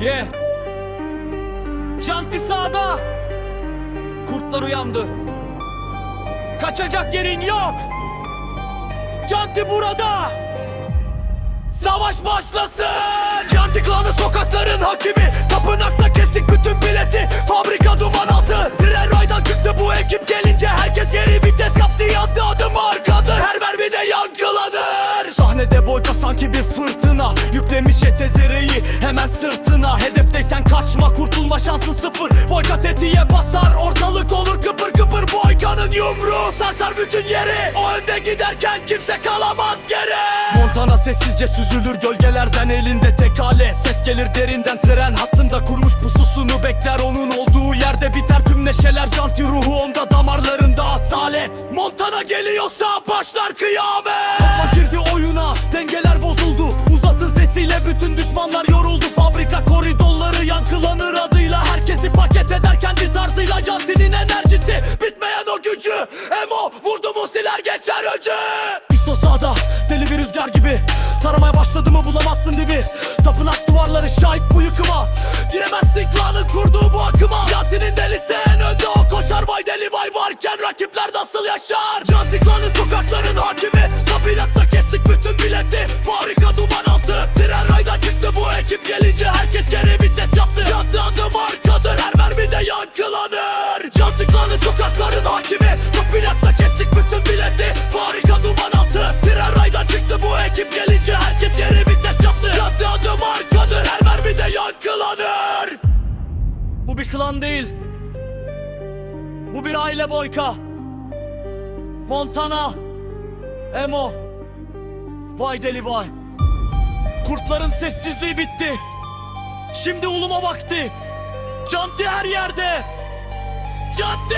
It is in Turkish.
Ye. Canti sağda. Kurtlar uyandı. Kaçacak yerin yok. Canti burada. Savaş başlasın. Fırtına. Yüklemiş etezereyi hemen sırtına. Hedefteysen kaçma kurtulma şansın sıfır. Boyka tetiğe basar ortalık olur kıpır kıpır. Boykanın yumruğu sarsar bütün yeri. O önde giderken kimse kalamaz geri. Montana sessizce süzülür gölgelerden elinde tek ale Ses gelir derinden tren hattında kurmuş pususunu bekler Onun olduğu yerde biter tüm neşeler Canti ruhu onda damarlarında asalet Montana geliyorsa başlar kıyamet bütün düşmanlar yoruldu Fabrika koridorları yankılanır adıyla. Herkesi paket eder kendi tarzıyla Canti'nin enerjisi. Bitmeyen o gücü Emo vurdu mu siler geçer öcü. İso sağda deli bir rüzgar gibi. Taramaya başladı mı bulamazsın dibi. Tapınak duvarları şahit bu yıkıma. Giremezsin klanın kurduğu bu akıma. Canti'nin delisi en önde o koşar. Vay deli vay varken rakipler nasıl yaşar? Canti klanı Klan değil. Bu bir aile boyka. Montana. Emo. Vay deli vay. Kurtların sessizliği bitti. Şimdi uluma vakti. Canti her yerde. Canti